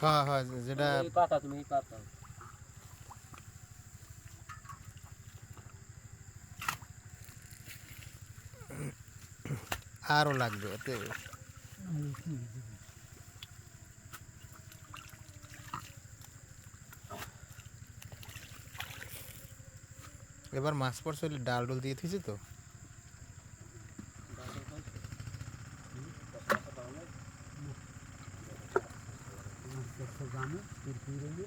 হ্যাঁ হ্যাঁ যেটা পাতা তুমি পাতা। আরও লাগবে ওতে এবার মাছ হলে ডাল ডুল দিয়ে থুইছি তো? জানো কুরকুরে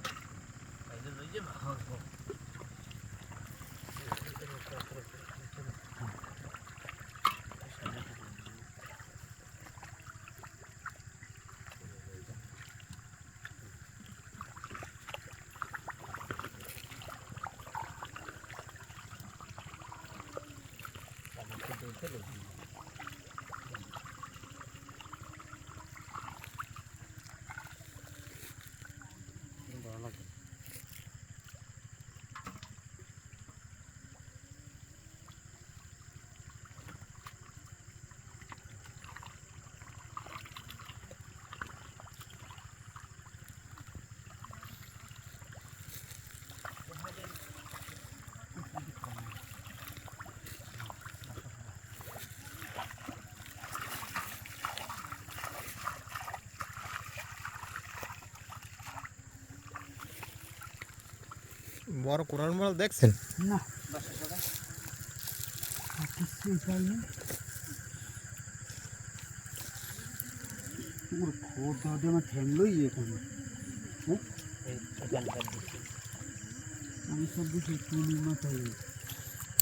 সব কিছু চুলি মাথায়।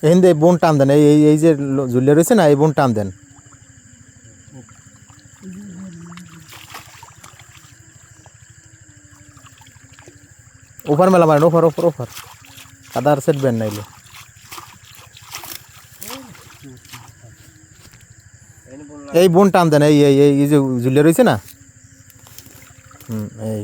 এই বোন টান দেন। এই এই- এই যে ঝুলিয়ে রয়েছে না এই বোন টান দেন। ওপার মেলা মারেন ওপার ওপার ওপার আদার সেট বেন নাইলে এই বোন টান দেন, এই এই এই যে ঝুলিয়ে রয়েছে না? হুম, এই।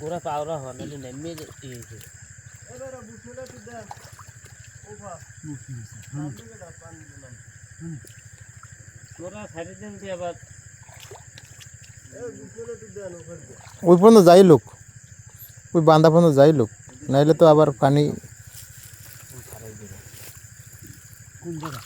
গোড়া পাওরা হয় নাহলে নেমে দিয়েছে ওই পর্যন্ত যাই লোক। ওই বান্দা পর্যন্ত যাই লোক। নাইলে তো আবার পানি কোন জায়গা?